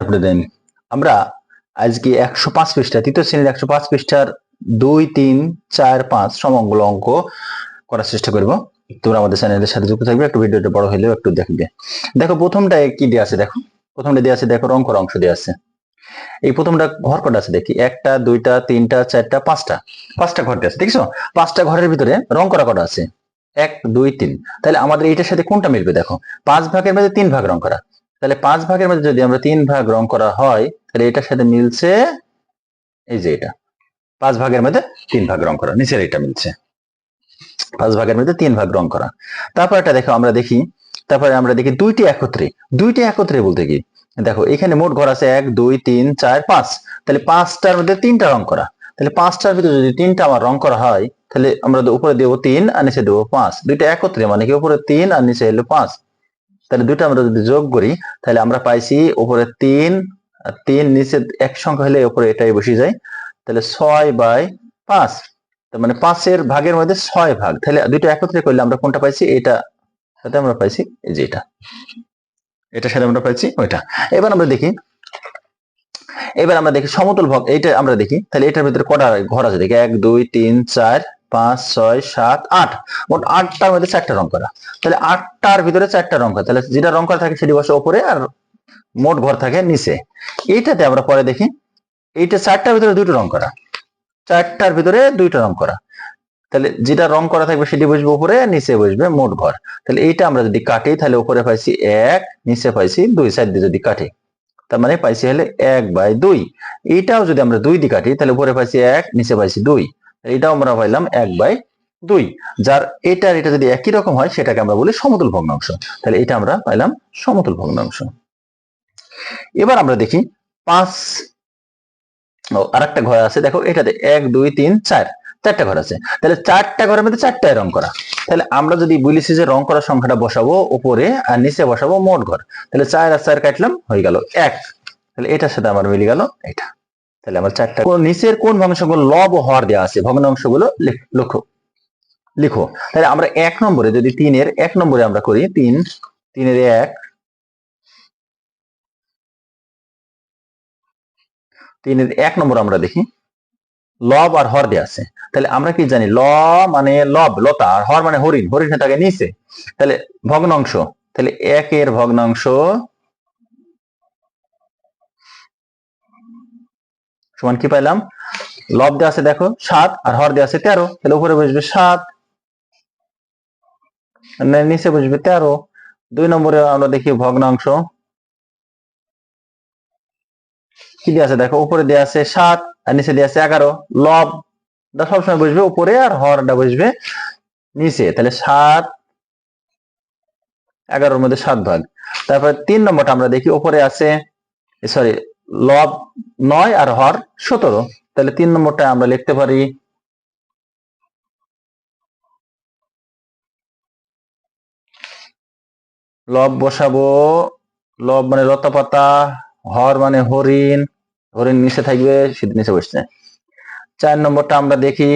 আপনি দেন আমরা আজকে একশো পাঁচ পৃষ্ঠা, তৃতীয় শ্রেণির একশো পাঁচ পৃষ্ঠার দুই, তিন, চার, পাঁচ সমঙ্গল অঙ্ক করার চেষ্টা করব। তোমরা আমাদের চ্যানেলের সাথে যুক্ত থাকবে, একটু ভিডিওটা বড় হলেও একটু দেখবে। দেখো, প্রথমটা কি দেওয়া আছে দেখো? প্রথমটা দেওয়া আছে দেখো রং করা অংশ দেওয়া আছে। এই প্রথমটা ঘর কটা আছে দেখি? একটা, দুইটা, তিনটা, চারটা, পাঁচটা। পাঁচটা ঘর আছে, দেখছ? পাঁচটা ঘরের ভিতরে রং করা কটা আছে? এক, দুই, তিন। তাহলে আমাদের এইটার সাথে কোনটা মিলবে দেখো? পাঁচ ভাগের মধ্যে তিন ভাগ রং করা। তাহলে পাঁচ ভাগের মধ্যে যদি আমরা তিন ভাগ রং করা হয়, তাহলে এটার সাথে মিলছে এই যে এটা। পাঁচ ভাগের মধ্যে তিন ভাগ রং করা, নিচের এটা মিলছে। পাঁচ ভাগের মধ্যে তিন ভাগ রং করা। তারপর এটা দেখো, আমরা দেখি, তারপরে আমরা দেখি দুইটি একত্রে। দুইটি একত্রে বলতে কি? দেখো, এখানে মোট ঘর আছে এক, দুই, তিন, চার, পাঁচ। তাহলে পাঁচটার মধ্যে তিনটা রং করা। তাহলে পাঁচটার ভিতরে যদি তিনটা আমার রং করা হয়, তাহলে আমরা উপরে দেবো তিন আর নিচে দেবো পাঁচ। দুইটা একত্রে মানে কি? উপরে তিন আর নিচে এলো পাঁচ। তাহলে দুইটা আমরা যদি যোগ করি, তাহলে আমরা পাইছি উপরে তিন তিন নিচে এক সংখ্যা হলে উপরে এটাই বসে যায়। তাহলে ছয় বাই পাঁচ, তার মানে পাঁচের ভাগের মধ্যে ছয় ভাগ। তাহলে দুইটা একত্রে করলে আমরা কোনটা পাইছি? এটা সাথে আমরা পাইছি, এই যে এটা। এটার সাথে আমরা পাইছি ওইটা। এবার আমরা দেখি, এবার আমরা দেখি সমতল ভগ এইটা আমরা দেখি। তাহলে এটার ভিতরে কটা ঘর আছে? দেখি, এক, দুই, তিন, চার পাঁচ, ছয়, সাত, আট। মোট আটটার মধ্যে চারটা রং করা। তাহলে আটটার ভিতরে চারটা রং করা তাহলে যেটা রং করা থাকে সেটি বসে ওপরে আর মোট ঘর থাকে নিচে। এইটাতে আমরা পরে দেখি। এইটা চারটার ভিতরে দুটো রং করা। চারটার ভিতরে দুইটা রং করা। তাহলে যেটা রং করা থাকবে সেটি বসবে উপরে, নিচে বসবে মোট ঘর তাহলে এইটা আমরা যদি কাটি, তাহলে উপরে পাইছি এক, নিচে পাইছি দুই। সাইড দিয়ে যদি কাটি, তার মানে পাইছি হলে এক বাই দুই। এইটাও যদি আমরা দুই দিয়ে কাটি, তাহলে উপরে পাইছি এক, নিচে পাইছি দুই। এটাও আমরা পাইলাম এক বাই দুই। যার এটা আর এটা যদি একই রকম হয়, সেটাকে আমরা বলি সমতুল ভগ্নাংশ। তাহলে এটা আমরা পাইলাম সমতুল ভগ্নাংশ। এবার আমরা দেখি পাঁচ, ও, আরেকটা ঘর আছে। দেখো, এটাতে এক, দুই, তিন, চার, চারটা ঘর আছে। তাহলে চারটা ঘরের মধ্যে চারটায় রং করা। তাহলে আমরা যদি বলিছি যে রং করার সংখ্যাটা বসাবো উপরে আর নিচে বসাবো মোট ঘর। তাহলে চার আর চার কাটলাম, হয়ে গেল এক। তাহলে এটার সাথে আমার মিলে গেল এটা। তাহলে আমার চারটা নিচের কোন ভগ্নাংশগুলো লব ও হর দেওয়া আছে? ভগ্নাংশগুলো লিখো লিখো। তাহলে আমরা এক নম্বরে যদি তিনের, এক নম্বরে আমরা করি তিন, তিনের এক তিনের এক নম্বর আমরা দেখি, লব আর হর দেওয়া আছে। তাহলে আমরা কি জানি, ল মানে লব, লতা, আর হর মানে হরিণ হরিণ থাকে নিচে। তাহলে ভগ্নাংশ, তাহলে একের ভগ্নাংশ সমান কি পাইলাম? লব দেওয়া আছে দেখো সাত আর হর দেওয়া আছে তেরো। তাহলে উপরে বসবে সাত। নিচে বসবে তেরো। দুই নম্বরে আমরা দেখি ভগ্নাংশ। কি আছে দেখো? উপরে দেওয়া আছে সাত আর নিচে আছে এগারো। লব সবসময় বসবে উপরে আর হরটা বসবে নিচে। তাহলে সাত, এগারোর মধ্যে সাত ভাগ। তারপরে তিন নম্বরটা আমরা দেখি উপরে আছে সরি লব নয় আর হর সতেরো। তাহলে তিন নম্বরটা আমরা লিখতে পারি লব বসাবো। লব মানে লতাপাতা, হর মানে হরিণ হরিণ নিচে থাকবে শীত নিচে বসছে। চার নম্বরটা আমরা দেখি।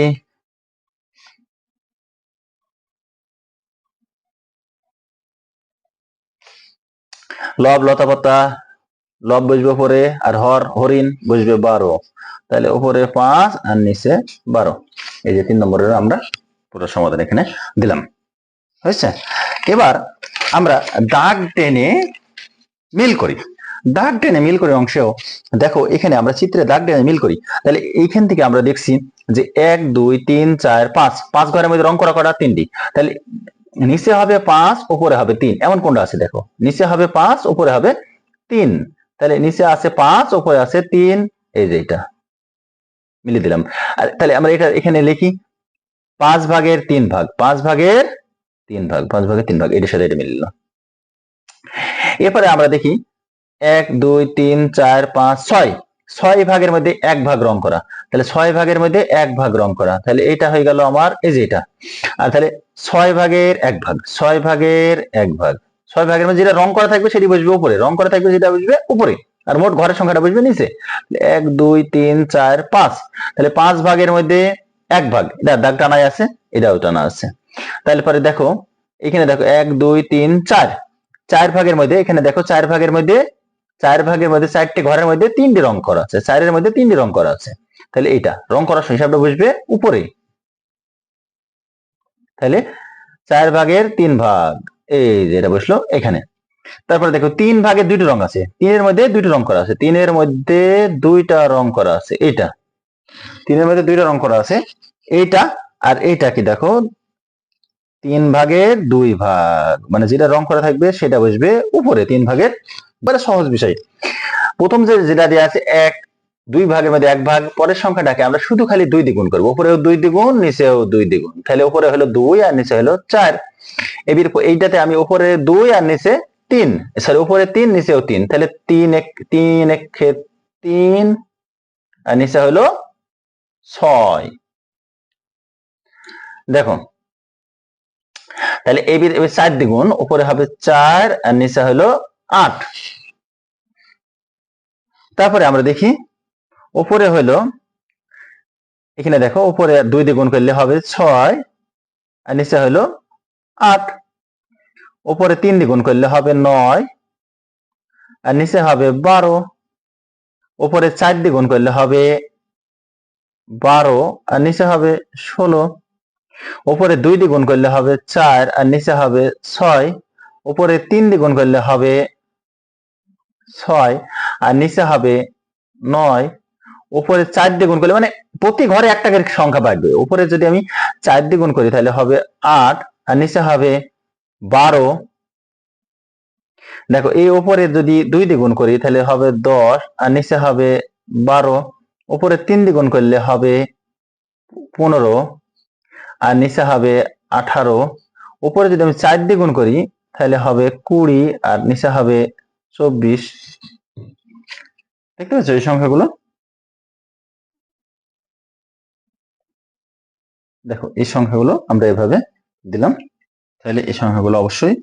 লব লতা পাতা লব বসবে পরে আর হর, হরিণ বসবে বারো। তাহলে উপরে পাঁচ আর নিচে বারো। এই যে তিন নম্বরের আমরা পুরো সমাধান এখানে দিলাম। হয়েছে? এবার আমরা দাগ টেনে মিল করি। দাগ টেনে মিল করি অংশেও দেখো এখানে আমরা চিত্রে দাগ টেনে মিল করি। তাহলে এইখান থেকে আমরা দেখছি যে এক, দুই, তিন, চার, পাঁচ। পাঁচ ঘরের মধ্যে রং করা করা তিনটি। তাহলে নিচে হবে পাঁচ, উপরে হবে তিন। এমন কোনটা আছে দেখো? নিচে হবে পাঁচ, উপরে হবে তিন। তাহলে নিচে আছে পাঁচ উপরে আছে তিন। এই যে এটা। মিলে দিলাম। আর তাহলে আমরা এটা এখানে লিখি, পাঁচ ভাগের তিন ভাগ, পাঁচ ভাগের তিন ভাগ, পাঁচ ভাগের তিন ভাগ, এটার সাথে এটা মিলল। এরপরে আমরা দেখি, এক, দুই, তিন, চার, পাঁচ, ছয়। ছয় ভাগের মধ্যে এক ভাগ রং করা। তাহলে ছয় ভাগের মধ্যে এক ভাগ রং করা। তাহলে এটা হয়ে গেল আমার, এই যে এটা। আর তাহলে ছয় ভাগের এক ভাগ, ছয় ভাগের এক ভাগ। ছয় ভাগের মধ্যে যেটা রং করা থাকবে সেটি বসবে উপরে। রং করা থাকবে সেটা বসবে উপরে। আর মোট ঘরের সংখ্যাটা বসবে নিচে। এক, দুই, তিন, চার, পাঁচ। তাহলে পাঁচ ভাগের মধ্যে এক ভাগ। এটা দাগ টানাই আছে, এটাও টানা আছে। তাহলে পরে দেখো, এখানে দেখো এক, দুই, তিন, চার। চার ভাগের মধ্যে, এখানে দেখো চার ভাগের মধ্যে, চার ভাগের মধ্যে চারটি ঘরের মধ্যে তিনটি রং করা আছে। চারের মধ্যে তিনটি রং করা আছে। তাহলে এটা, রং করার হিসাবটা বসবে উপরে। তাহলে চার ভাগের তিন ভাগ। এই যে এটা বসল, এখানে। তারপরে দেখো, তিন ভাগের দুইটি রং আছে। তিনের মধ্যে দুইটি রং করা আছে। তিনের মধ্যে দুইটা রং করা আছে। এইটা। তিনের মধ্যে দুইটা রং করা আছে। এইটা আর এইটা কি দেখো? তিন ভাগের দুই ভাগ। মানে যেটা রং করা থাকবে, সেটা বসবে উপরে তিন ভাগের। মানে সহজ বিষয়। প্রথম যে যেটা দেওয়া আছে, এক, দুই ভাগের মধ্যে এক ভাগ। পরের সংখ্যাটাকে আমরা শুধু খালি দুই দ্বিগুণ করব। উপরেও দুই দ্বিগুণ, নিচেও দুই দ্বিগুণ। তাহলে উপরে হলো দুই আর নিচে হলো চার। এবির এইটাতে আমি উপরে দুই আর নিচে তিন। সরি উপরে তিন, নিচেও তিন। তাহলে তিন এক তিন এক তিন, আর নিচে হলো ছয়। দেখো। তাহলে এবির চার দ্বিগুণ, উপরে হবে চার, আর নিচে হলো আট। তারপরে আমরা দেখি, উপরে হলো, এখানে দেখো, উপরে দুই দ্বিগুণ করলে হবে ছয়, আর নিচে হলো আট। উপরে তিন দ্বিগুণ করলে হবে নয়। আর নিচে হবে বারো। উপরে চার দ্বিগুণ করলে হবে বারো। আর নিচে হবে ষোলো। উপরে দুই দ্বিগুণ করলে হবে চার। আর নিচে হবে ছয়। উপরে তিন দ্বিগুণ করলে হবে ছয়। আর নিচে হবে নয়। উপরে চার দ্বিগুণ করলে মানে প্রতি ঘরে একটা সংখ্যা বাড়বে। উপরে যদি আমি চার দ্বিগুণ করি তাহলে হবে আট। আর নিচে হবে বারো। দেখো, এই উপরে যদি দুই দ্বিগুণ করি, তাহলে হবে দশ। আর নিচে হবে বারো। উপরে তিন দ্বিগুণ করলে হবে পনেরো। আর নিচে হবে আঠারো। উপরে যদি আমি চার দ্বিগুণ করি, তাহলে হবে কুড়ি। আর নিচে হবে চব্বিশ। দেখতে পাচ্ছ এই সংখ্যাগুলো? দেখো, এই সংখ্যাগুলো আমরা এভাবে দিলাম। তাহলে এই সংখ্যাগুলো অবশ্যই